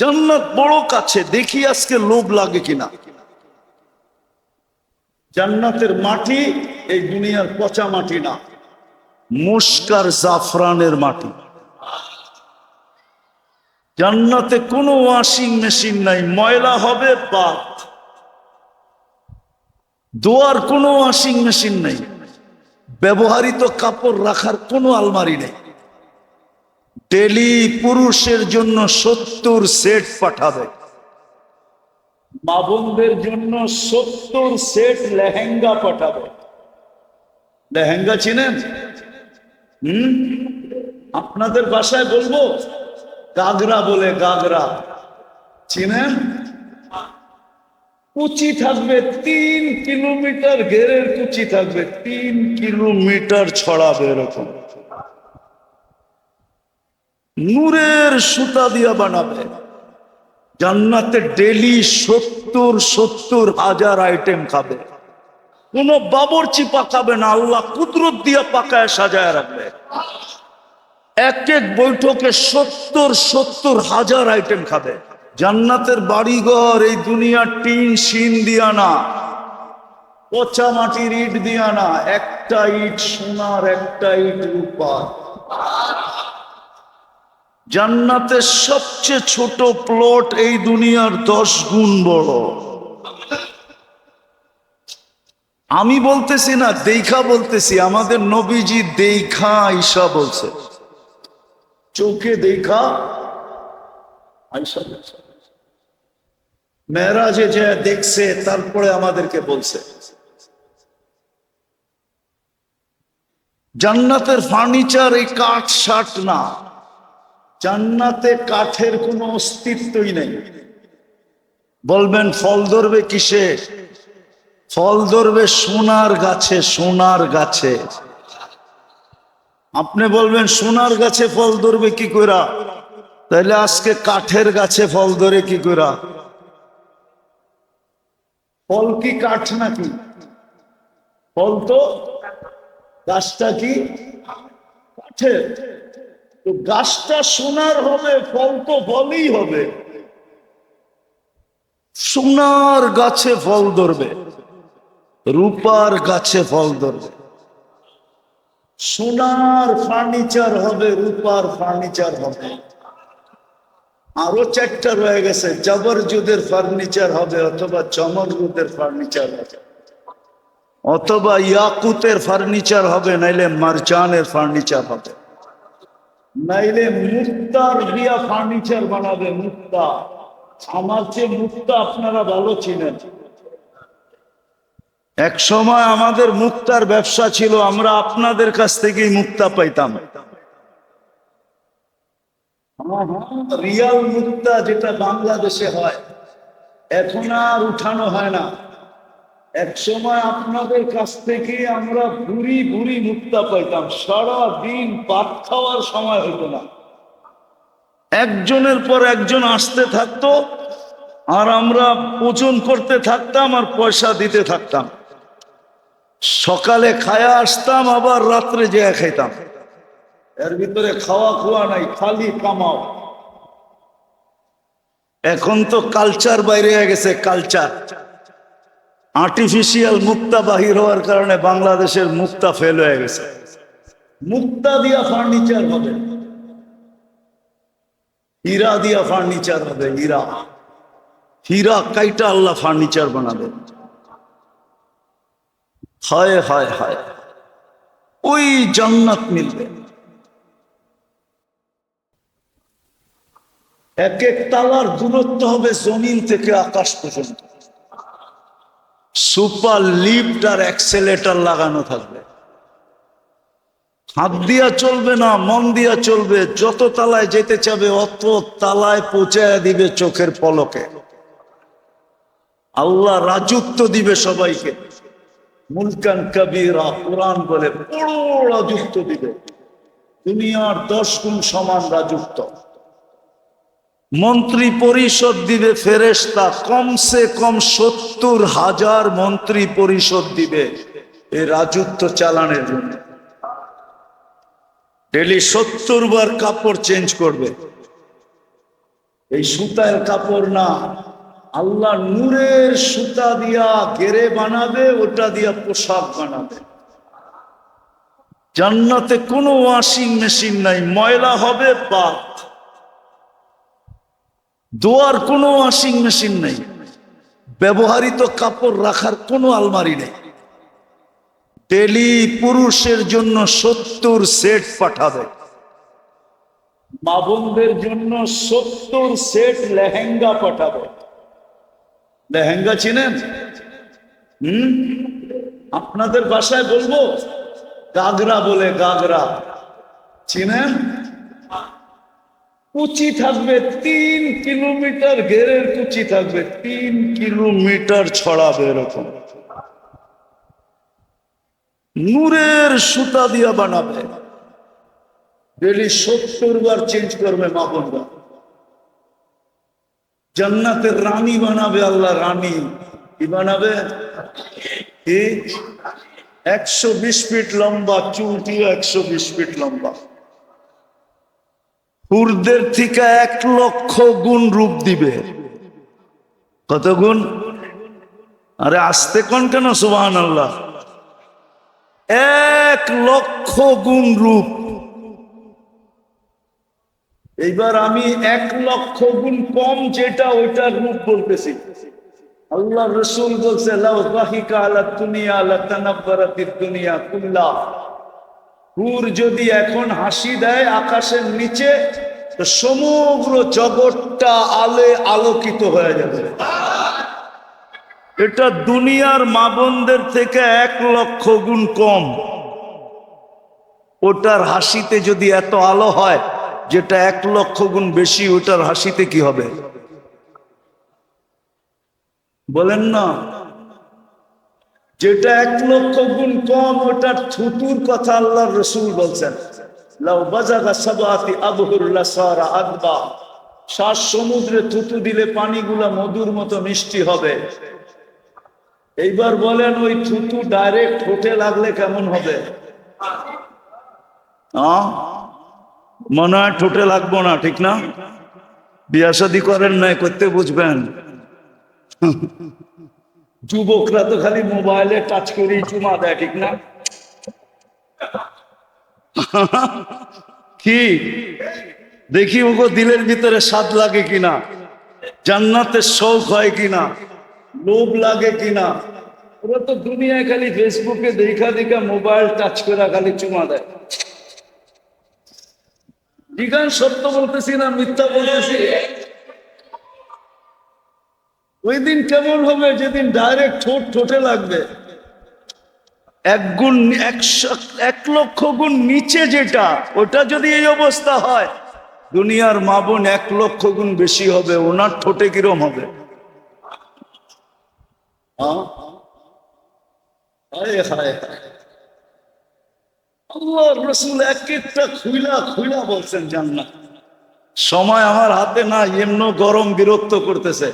জান্নাত বড় কাছে, দেখি আজকে লোভ লাগে কিনা। জান্নাতের মাটি এই দুনিয়ার পচা মাটি না, মুস্কার জাফরানের মাটি। জান্নাতে কোনো ওয়াশিং মেশিন নাই, ময়লা হবে বাদ দোয়ার কোনো ওয়াশিং মেশিন নেই ব্যবহারিত কাপড় রাখার কোনো আলমারি নেই। ডেলি পুরুষের জন্য সত্তর সেট পাঠাবে। মা জন্য সত্তর সেট লেহেঙ্গা পাঠাবে। লেহেঙ্গা চিনেন? হম? আপনাদের বাসায় বলব? গাগরা বলে গাগরা। চিনেন? কুচি থাকবে তিন কিলোমিটার, ঘেরের কুচি থাকবে তিন কিলোমিটার ছড়াবে এরকম। নূরের সুতা দিয়া বানাবে। জান্নাতে ডেলি সত্তর সত্তর হাজার আইটেম খাবে। কোন বাবরচি পাকাবে না, আল্লাহ কুদরত দিয়া পাকায় সাজায় রাখবে। এক এক বৈঠকে সত্তর সত্তর হাজার আইটেম খাবে। জান্নাতের বাড়িঘর, এই দুনিয়ার টিন শিন দিয়া না। পচা মাটির ইট দিয়া না। একটা ইট সোনার, একটা ইট রূপার। জান্নাতের সবচেয়ে ছোট প্লট এই দুনিয়ার দশ গুণ বড়। আমি বলতেছি না দেখা বলতেছি, আমাদের নবীজি দেখা ঈশা বলছে। চোখে দেখা আইসা বলছে। মেয়েরাজে যে দেখছে, তারপরে আমাদেরকে বলছে। জান্নাতের ফার্নিচার এই কাঠ শার্ট না। জান্নাতে কাঠের কোনো অস্তিত্বই নেই। বলবেন, ফল ধরবে কিসে? ফল ধরবে সোনার গাছে সোনার গাছে। আপনি বলবেন, সোনার গাছে ফল ধরবে কি কইরা তাহলে আজকে কাঠের গাছে ফল ধরে কি কইরা ফল কি কাঠ নাকি? ফল তো গাছটা কি? কাঠের। তো গাছটা সোনার হবে, ফল তো ফলই হবে। সোনার গাছে ফল ধরবে, রূপার গাছে ফল ধরবে। সোনার ফার্নিচার হবে, রূপার ফার্নিচার হবে। আরও চারটা রয়ে গেছে, জবরজুদের ফার্নিচার হবে অথবা চমরজুদের ফার্নিচার হবে। অথবা ইয়াকুতের ফার্নিচার হবে, নাইলে মারজানের ফার্নিচার হবে। নাইলে মুক্তার দিয়া ফার্নিচার বানাবে, মুক্তা। আমার চেয়ে মুক্তা আপনারা ভালো চিনেন। এক সময় আমাদের মুক্তার ব্যবসা ছিল, আমরা আপনাদের কাছ থেকেই মুক্তা পাইতাম। রিয়াল মুক্তা যেটা বাংলাদেশে হয়, এখন আর উঠানো হয় না। এক সময় আপনাদের কাছ থেকে আমরা বুড়ি বুড়ি মুক্তা পাইতাম। সারা দিন পাট খাওয়ার সময় হতো না। একজনের পর একজন আসতে থাকতো আর আমরা ওজন করতে থাকতাম আর পয়সা দিতে থাকতাম। সকালে খায়া আসতাম, আবার রাত্রে যেয়ে খাইতাম। এর ভিতরে খাওয়া খোয়া নাই, খালি কামাও। এখন তো কালচার বাইরে গেছে কালচার আর্টিফিশিয়াল মুক্তা বাহির হওয়ার কারণে বাংলাদেশের মুক্তা ফেল হয়ে গেছে। মুক্তা দিয়া ফার্নিচার হবে। হীরা দিয়া ফার্নিচার হবে, হীরা। হীরা কাইটা আল্লাহ ফার্নিচার বানাবে। হায় হায় হায়। ওই জান্নাত মিলবে। এক এক তালার দূরত্ব হবে জমিন থেকে আকাশ পর্যন্ত। সুপার লিফট আর অ্যাক্সেলেটার লাগানো থাকবে। হাত দিয়া চলবে না, মন দিয়া চলবে। যত তালায় যেতে চাবে, অত তালায় পৌঁছায় দিবে চোখের পলকে। আল্লাহ রাজত্ব দিবে সবাইকে। মুলকান কবিরা কোরআন বলে রাজত্ব দিবে। দুনিয়ার দশ গুণ সমান রাজত্ব। মন্ত্রী পরিষদ দিবে ফেরেস্তা কমসে কম সত্তর হাজার মন্ত্রী পরিষদ দিবে। এই রাজত্ব চালানোর জন্য। ডেলি সত্তর বার কাপড় চেঞ্জ করবে। এই সুতার কাপড় না, আল্লাহ নূরের সুতা দিয়া গেরে বানাবে, ওটা দিয়া পোশাক বানাবে। জান্নাতে কোনো ওয়াশিং মেশিন নাই, ময়লা হবে বাদ দোয়ার কোনো ওয়াশিং মেশিন নেই। ব্যবহারিত কাপড় রাখার কোনো আলমারি নেই। ডেলি পুরুষের জন্য সত্তর সেট পাঠাবে। মা জন্য সত্তর সেট লেহেঙ্গা পাঠাবে। লেহেঙ্গা চিনেন? হম? আপনাদের বাসায় বলব? গাগরা বলে গাগরা। চিনেন? কুচি থাকবে তিন কিলোমিটার, ঘেরের কুচি থাকবে তিন কিলোমিটার ছড়াবে এরকম। নূরের সুতা দিয়া বানাবে। ডেলি সত্তর বার চেঞ্জ করবে মা বোনরা। জান্নাতের রানী বানাবে আল্লাহ রানী। কি বানাবে? একশো বিশ ফিট লম্বা, চুলটিও একশো বিশ ফিট লম্বা। হুরদের থেকে এক লক্ষ গুণ রূপ দিবে। কত গুণ? আরে আসতে কোন কেন সুবাহান আল্লাহ এক লক্ষ গুণ রূপ। এইবার আমি এক লক্ষ গুণ কম যেটা ওইটার রূপ বলতেছি। আল্লাহ রসুল বলছে দাহিকা আলা দুনিয়া লাতানাব্বারাতিদ দুনিয়া কুল্লা। হুর যদি এখন হাসি দেয় আকাশের নিচে, তো সমগ্র জগৎটা আলে আলোকিত হয়ে যাবে। এটা দুনিয়ার মা বোনদের থেকে এক লক্ষ গুণ কম। ওটার হাসিতে যদি এত আলো হয়, যেটা এক লক্ষ গুণ বেশি, ওটার হাসিতে কি হবে? বলেন না। যেটা এক লক্ষ গুণ কম, ওটার থুতুর কথা আল্লাহ রসুল বলছেন। সমুদ্রে থুতু দিলে মধুর মতো মিষ্টি হবে। এইবার বলেন, ওই থুতু ডাইরেক্ট ঠোঁটে লাগলে কেমন হবে? মনে হয় ঠোঁটে লাগবো না, ঠিক না? বিয়া শাদি করেন নাই, করতে বুঝবেন। যুবকরা তো খালি মোবাইলে টাচ করেই চুমা দেয় ঠিক না? কি? দেখি ওগো দিলের ভিতরে স্বাদ লাগে কিনা? জান্নাতের শৌক হয় কিনা? লোভ লাগে কিনা? ওরা তো দুনিয়ায় খালি ফেসবুকে দেখা দেখা মোবাইল টাচ করে খালি চুমা দেয়। বিজ্ঞান সত্য বলতেছি না মিথ্যা বলতেছি? ওই দিন কেমন হবে? যেদিন ডাইরেক্ট ঠোঁট ঠোঁটে লাগবে। এক গুণ একশো, এক লক্ষ গুণ নিচে যেটা, ওটা যদি এই অবস্থা হয়, দুনিয়ার মা বোন এক লক্ষ গুণ বেশি হবে, ওনার ঠোঁটে কিরম হবে? রসুল এক একটা খুইলা খুইলা বলছেন জান্নাত। সময় আমার হাতে না এমন গরম বিরক্ত করতেছে।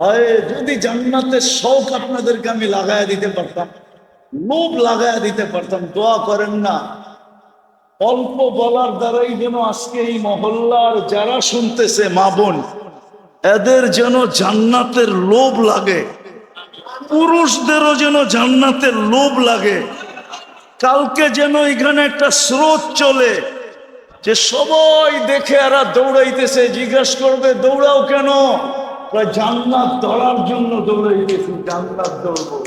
হয় যদি জান্নাতের শখ আপনাদেরকে আমি লাগায় দিতে পারতাম, লোভ লাগায় দিতে পারতাম, দোয়া করেন না। অল্প বলার দ্বারাই যেন আজকে এই মহল্লার যারা শুনতেছে, মা বোন, এদের যেন জান্নাতের লোভ লাগে। পুরুষদেরও যেন জান্নাতের লোভ লাগে। কালকে যেন এখানে একটা স্রোত চলে, যে সবাই দেখে এরা দৌড়াইতেছে, জিজ্ঞাসা করবে, দৌড়াও কেন? জান্নাত ধরার জন্য দৌড়াইতেছি, জান্নাত দৌড়বো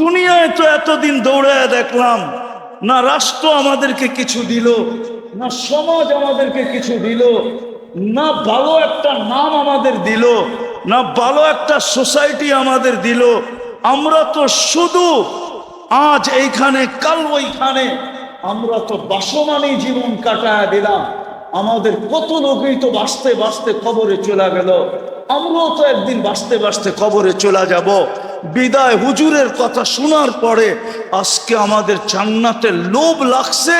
দুনিয়ায় তো এতদিন দৌড়ায় দেখলাম, না রাষ্ট্র আমাদেরকে কিছু দিল, না সমাজ আমাদেরকে কিছু দিল, না ভালো একটা নাম আমাদের দিল, না ভালো একটা সোসাইটি আমাদের দিল। আমরা তো শুধু আজ এইখানে, কাল ওইখানে, আমরা তো বাসমানেই জীবন কাটায় দিলাম। আমাদের কত লোকই তো বাঁচতে বাঁচতে খবরে চলে গেল? আমরাও তো একদিন বাঁচতে বাঁচতে খবরে চলে যাব। বিদায় হুজুরের কথা শোনার পরে আজকে আমাদের জান্নাতের লোভ লাগছে,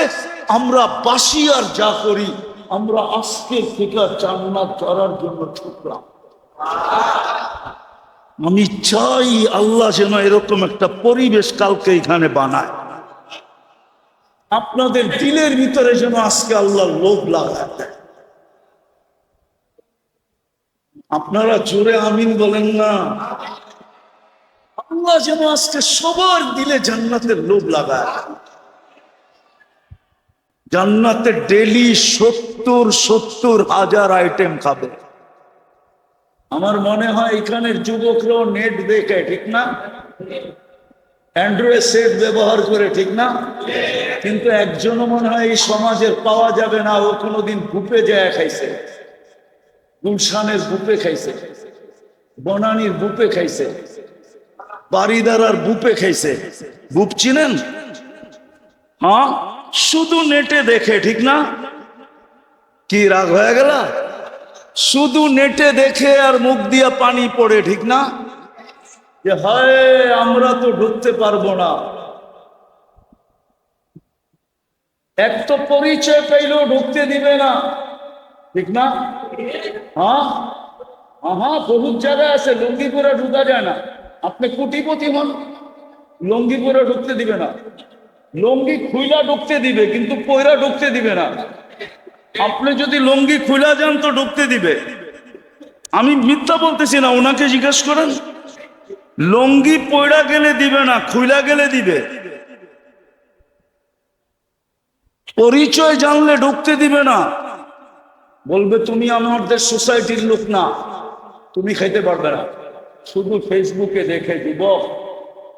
আমরা বাসি আর যা করি, আমরা আজকে থেকে জান্নাত চড়ার জন্য ছুটলাম আমি চাই আল্লাহ যেন এরকম একটা পরিবেশ কালকে এখানে বানায়। আপনাদের দিলের ভিতরে যেন আজকে আল্লাহ লোভ লাগা আপনারা জোরে আমিন বলেন না। আল্লাহ যেন আজকে সবার দিলে জান্নাতের লোভ লাগায়। জান্নাতে ডেলি সত্তর সত্তর হাজার আইটেম খাবে। আমার মনে হয় এখানের যুবকরাও নেট দেখে, ঠিক না? অ্যান্ড্রয়েড সেট ব্যবহার করে, ঠিক না? কিন্তু একজনও মনে হয় এই সমাজের পাওয়া যাবে না, ও কোনোদিন ভূপে যায় খাইছে। গুলশানের বুপে খাইছে, বনানির বুপে খাইছে বাড়িদারার বুপে খাইছে। বুপ চিনেন? হ্যাঁ? শুধু নেটে দেখে, ঠিক না? কি রাগ হয়ে গেল? শুধু নেটে দেখে আর মুখ দিয়া পানি পড়ে, ঠিক না? যে হায়, আমরা তো ঢুকতে পারব না। এক তো পরিচয় পাইলেও ঢুকতে দিবে না। ঠিক না? হ্যাঁ হ্যাঁ বহুত জায়গায় আছে লুঙ্গি পরে ঢুকা যায় না। আপনি কোটিপতি হন লুঙ্গি পরে ঢুকতে দিবে না। লুঙ্গি খুইলা ঢুকতে দিবে, কিন্তু পয়রা ঢুকতে দিবে না। আপনি যদি লুঙ্গি খুইলা যান তো ঢুকতে দিবে। আমি মিথ্যা বলতেছি না ওনাকে জিজ্ঞেস করেন। লঙ্গি পয়রা গেলে দিবে না, খুইলা গেলে দিবে। পরিচয় জানলে ঢুকতে দিবে না। বলবে, তুমি আমাদের সোসাইটির লোক না, তুমি খাইতে পারবে না। শুধু ফেসবুকে দেখে দিব,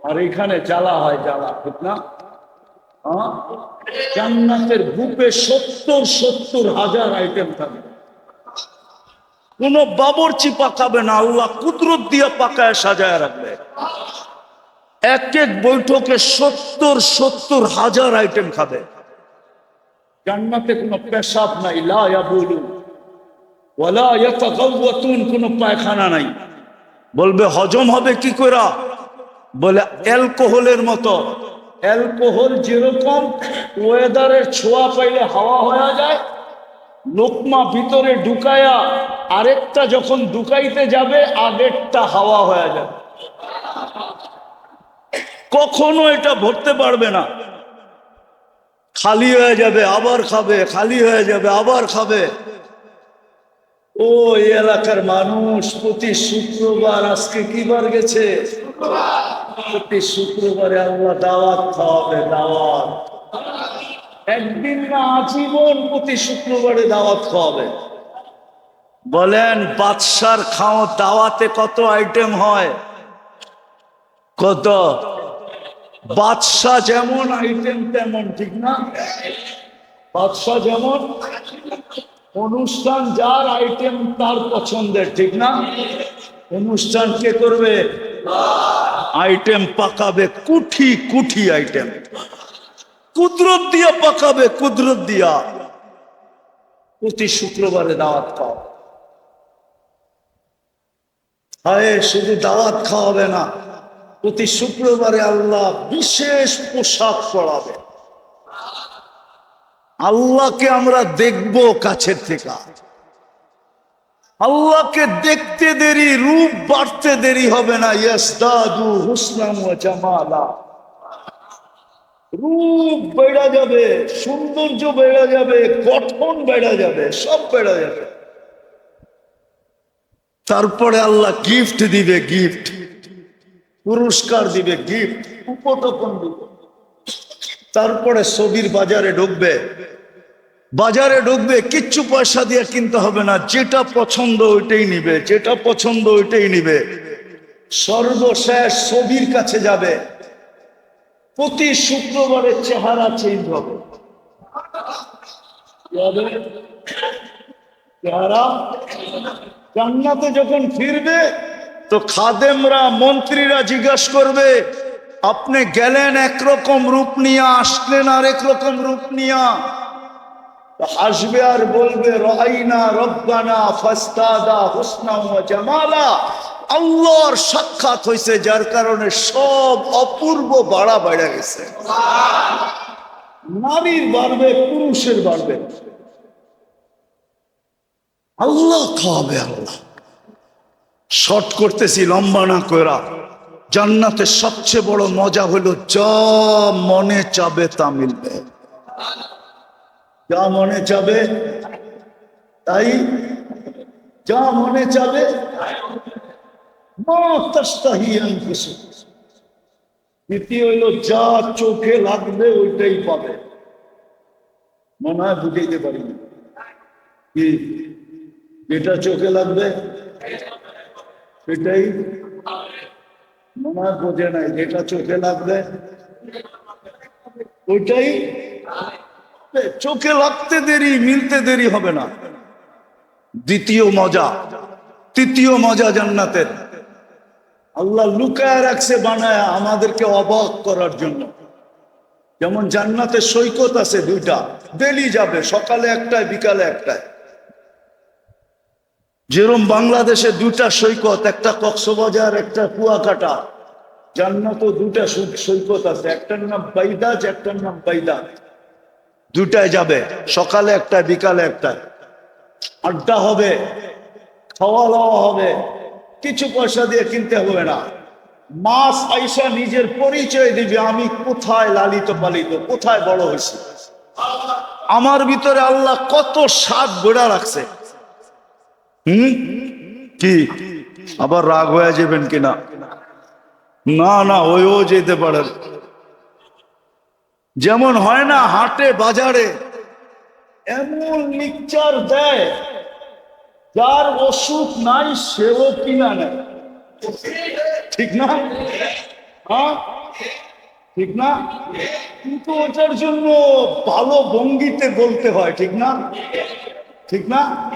আর এখানে জ্বালা হয় জ্বালা, ঠিক না? হ্যাঁ? জান্নাতের বুকে সত্তর সত্তর হাজার আইটেম থাকবে কোন বাবরচি পাকাবে না, আল্লাহ কুদরত দিয়ে পাকায় সাজায় রাখবে। এক এক বৈঠকে সত্তর সত্তর হাজার আইটেম খাবে। জান্নাতে কোনো পেশাব নাই লা ইয়াবুলু ওয়ালা ইয়াতাগাওয়াতুন কোনো পায়খানা নাই। বলবে হজম হবে কি করা? বলে অ্যালকোহলের মতো। অ্যালকোহল যেরকম ওয়েদারের ছোঁয়া পাইলে হাওয়া হয়ে যায় লোকমা ভিতরে ঢুকায়া আরেকটা যখন ঢুকাইতে যাবে, আগেরটা হাওয়া হয়ে যাবে। কখনো এটা ভরতে পারবে না। খালি হয়ে যাবে, আবার খাবে, খালি হয়ে যাবে, আবার খাবে। ও এলাকার মানুষ, প্রতি শুক্রবার আজকে কি বার গেছে? প্রতি শুক্রবারে আল্লাহ দাওয়াত খাওয়াবে, দাওয়াত। একদিন না আজীবন প্রতি শুক্রবারে দাওয়াত খাওয়াবে। বলেন, বাদশার খাওয়া দাওয়াতে কত আইটেম হয়? কত? বাদশাহ যেমন আইটেম তেমন, ঠিক না? বাদশাহ যেমন অনুষ্ঠান যার আইটেম তার পছন্দের, ঠিক না? অনুষ্ঠান কে করবে? আইটেম পাকাবে, কুঠি কুঠি আইটেম কুদরত দিয়া পাকাবে, কুদরত দিয়া। প্রতি শুক্রবারে দাওয়াত খাও। হায়, শুধু দাওয়াত খাওয়াবে না, প্রতি শুক্রবারে আল্লাহ বিশেষ পোশাক পড়াবে আল্লাহকে আমরা দেখব কাছের থেকে। আল্লাহকে দেখতে দেরি, রূপ বাড়তে দেরি হবে না। ইয়াস দাদু হুসনাম জামালা। রূপ বেড়া যাবে, সৌন্দর্য বেড়া যাবে, গঠন বেড়া যাবে, সব বেড়া যাবে। তারপরে আল্লাহ গিফট দিবে গিফট পুরস্কার দিবে গিফট উপটকন দিবে। তারপরে ছবির বাজারে ঢুকবে। বাজারে ঢুকবে, কিচ্ছু পয়সা দিয়ে কিনতে হবে না, যেটা পছন্দ ওইটাই নিবে, যেটা পছন্দ ওইটাই নিবে। সর্বশেষ ছবির কাছে যাবে। প্রতি শুক্রবারের চেহারা চেঞ্জ হবে। চেহারা জান্নাতে যখন ফিরবে, তো খাদেমরা, মন্ত্রীরা জিজ্ঞাসা করবে, আপনি গেলেন একরকম রূপ নিয়ে, আসলেন আর রকম রূপ নিয়া? তো হাসবে আর বলবে, রাইনা রব্বানা ফাস্তাদা হুসনা জামালা। আল্লাহর সাক্ষাৎ হয়েছে, যার কারণে সব অপূর্ব বাড়া বেড়ে গেছে। নারীর বাড়বে, পুরুষের বাড়বে। আল্লাহ খাওয়াবে আল্লাহ। শর্ট করতেছি, লম্বা না করা জান্নাতের সবচেয়ে বড় মজা হলো, যা মনে চাবে তা মিলবে। যা মনে চাবে, তাই। যা মনে চাবে দ্বিতীয় হইল যা চোখে লাগবে ওইটাই পাবে। মনে হয় বুঝাইতে। কি? যেটা চোখে লাগবে, সেটাই মনে হয় বোঝে নাই। যেটা চোখে লাগবে, ওইটাই চোখে লাগতে দেরি, মিলতে দেরি হবে না। দ্বিতীয় মজা, তৃতীয় মজা জান্নাতের। আল্লাহ লুকায় রাখছে বানায় আমাদেরকে অবাক করার জন্য। যেমন জান্নাতে সৈকত আছে দুইটা ডেলি যাবে, সকালে একটায়, বিকালে একটায়। যেরম বাংলাদেশে দুইটা সৈকত, একটা কক্সবাজার, একটা কুয়াকাটা। জান্নাতও দুটা সৈকত আছে, একটার নাম বাইদাজ, একটার নাম বাইদাজ দুটায় যাবে, সকালে একটা বিকালে একটা আড্ডা হবে খাওয়া দাওয়া হবে। কিছু পয়সা দিয়ে কিনতে হবে না। মাস আইসা নিজের পরিচয় দিবে, আমি কোথায় লালিত পালিত, কোথায় বড় হয়েছি। আমার ভিতরে আল্লাহ কত স্বাদ গোড়া রাখছে। হুম? কি? আবার রাগ হয়ে যাবেন কিনা? না না ওইও যেতে পারেন যেমন হয় না, হাটে, বাজারে, এমন মিক্সচার দেয় যার অসুখ নাই, সেও কিনা নেয় ঠিক না? হ্যাঁ? ঠিক না? কিন্তু ওটার জন্য ভালো ভঙ্গিতে বলতে হয়, ঠিক না? ঠিক না?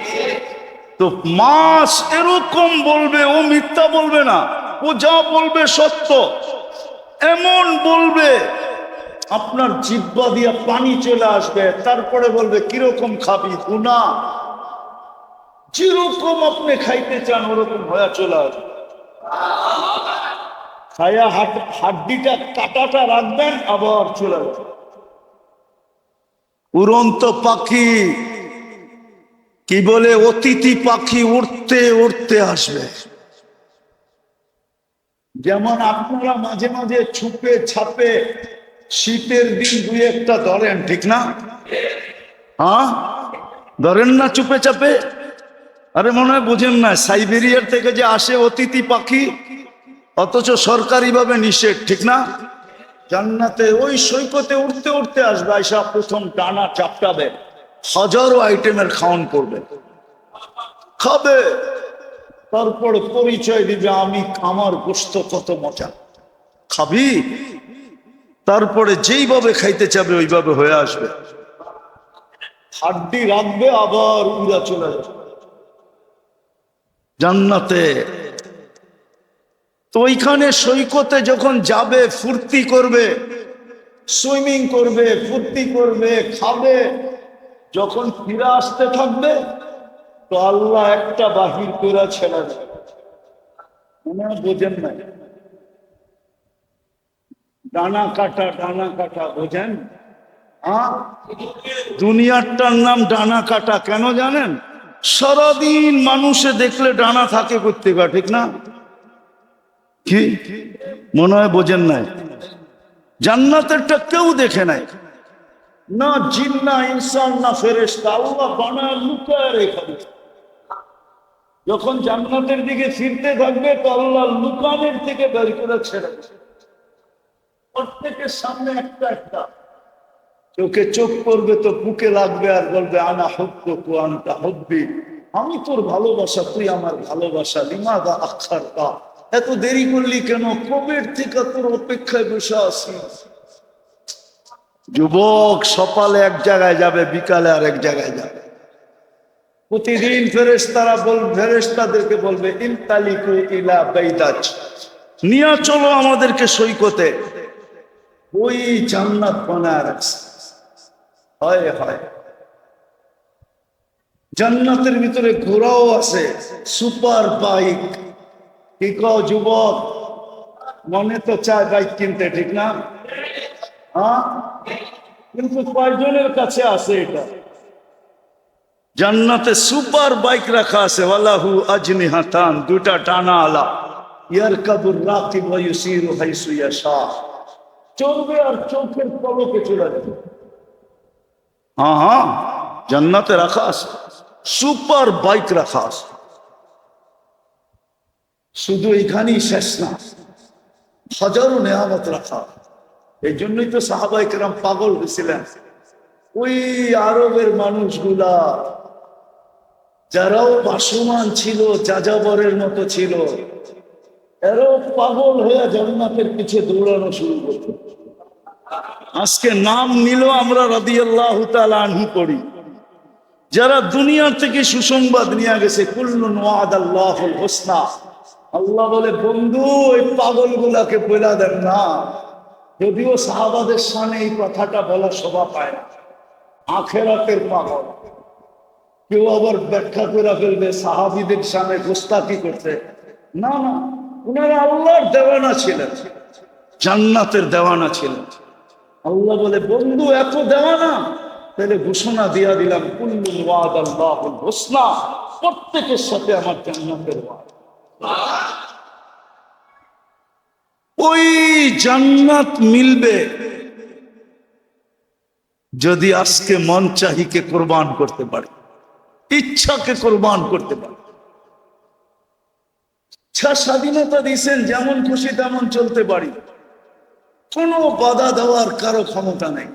তো মাস এরকম বলবে, ও মিথ্যা বলবে না। ও যা বলবে সত্য। এমন বলবে, আপনার জিব্বা দিয়া পানি চলে আসবে, তারপরে বলবে, কীরকম খাবি? গুনা যেরকম আপনি খাইতে চান ওরকম হয়ে চলে আসবে। হাট হাড্ডিটা কাটাটা রাখবেন আবার চলে উড়ন্ত পাখি কি বলে অতিথি পাখি উড়তে উড়তে আসবে। যেমন আপনারা মাঝে মাঝে ছুপে ছাপে শীতের দিন দুই একটা ধরেন ঠিক না? হ্যাঁ? ধরেন না চুপে চাপে আরে মনে হয় বুঝেন না, সাইবেরিয়ার থেকে যে আসে অতিথি পাখি, অথচ সরকারিভাবে নিষেধ, ঠিক না? জান্নাতে ওই সৈকতে উঠতে উঠতে আসবে, আইসা প্রথম টানা চাপটাবে, হাজারো আইটেমের খাওয়ান করবে। খাবে, তারপর পরিচয় দিবে, আমি আমার গোস্ত কত মজা। খাবি? তারপরে যেইভাবে খাইতে চাবে, ওইভাবে হয়ে আসবে। হাড্ডি রাখবে, আবার উড়া চলে যাবে। জান্নাতে। তো ওইখানে সৈকতে যখন যাবে, ফুর্তি করবে, সুইমিং করবে, ফুর্তি করবে, খাবে, যখন ফিরে আসতে থাকবে, তো আল্লাহ একটা বাহির করে ছেড়ে মনে হয় বোঝেন না। ডানা কাটা ডানা কাটা, বোঝেন? হ্যাঁ? দুনিয়ারটার নাম ডানা কাটা, কেন জানেন? সারাদিন মানুষে দেখলে ডানা থাকে করতে ঠিক না? কি? মনে হয় বোঝেন নাই। জান্নাতেরটা কেউ দেখে নাই। না জিন, না ইনসান, না ফেরেস্তা আল্লাহ বানায় লুকায় রেখা। যখন জান্নাতের দিকে ফিরতে থাকবে, তো আল্লাহ লুকানের থেকে বের করে ছেড়ে। প্রত্যেকের সামনে একটা একটা। চোখে চোখ পড়বে তো বুকে লাগবে আর বলবে, আনা হব্য কু আনটা হব্বি। আমি তোর ভালোবাসা, তুই আমার ভালোবাসা, লিমাদা আখার কা এত দেরি করলি কেন? কবের থেকে তোর অপেক্ষায় বসে আছি? যুবক সকালে এক জায়গায় যাবে, বিকালে আর এক জায়গায় যাবে। প্রতিদিন ফেরেশতারা বল, ফেরেশতাদেরকে বলবে ইনতালিকু ইলা বাইদাজ নিয়ে চলো আমাদেরকে সৈকতে। ওই জান্নাত বানায় রাখছে হয় হয়। জান্নাতের ভিতরে ঘোড়াও আছে, সুপার বাইক। কি কও যুবক? মনে তো চায় বাইক কিনতে, ঠিক না? হ্যাঁ? কিন্তু কয়জনের কাছে আছে এটা? জান্নাতে সুপার বাইক রাখা আছে, ওয়ালাহু আজনি হাতান দুটা টানা আলা। ইয়ার কাবুর রাকিব ওয়া ইউসিরু হাইসু ইয়াশা। চলবে আর চোখের পলকে চলে যাবে। হ্যাঁ জান্নাতে রাখা আছে। সুপার বাইক রাখা আছে। শুধু এখানেই শেষ না, হাজারো নেয়ামত রাখা। এই জন্যই তো সাহাবাই কেরাম পাগল হয়েছিলেন। ওই আরবের মানুষগুলা, যারাও বাসমান ছিল, যাযাবরের মতো ছিল, এরাও পাগল হয়ে জান্নাতের পিছে দৌড়ানো শুরু করতো আজকে নাম নিল আমরা রাদিয়াল্লাহ আনহু করি যারা দুনিয়ার থেকে সুসংবাদ নিয়ে গেছে আল্লাহ আল্লাহ বলে, বন্ধু, ওই পাগল গুলাকে বলে দেন না। যদিও সাহাবাদের সামনে এই কথাটা বলা শোভা পায় না। আখেরাতের পাগল। কেউ আবার ব্যাখ্যা করে ফেলবে, সাহাবিদের সামনে গোস্তাকি করতে না না ওনারা আল্লাহর দেওয়ানা ছিলেন। জান্নাতের দেওয়ানা ছিলেন। আল্লাহ বলে, বন্ধু, এত দেওয়া না। তাহলে ঘোষণা দিয়া দিলাম, কুল্লুল ওয়াদ আল্লাহুল হোসনা। প্রত্যেকের সাথে আমার জান্নাতের ওয়াদ। ওই জান্নাত মিলবে যদি আজকে মন চাহিকে কোরবান করতে পারে, ইচ্ছাকে কোরবান করতে পারে। স্বাধীনতা দিয়েছেন, যেমন খুশি তেমন চলতে পারি। কোনো বাধা দেওয়ার কারও ক্ষমতা নেই।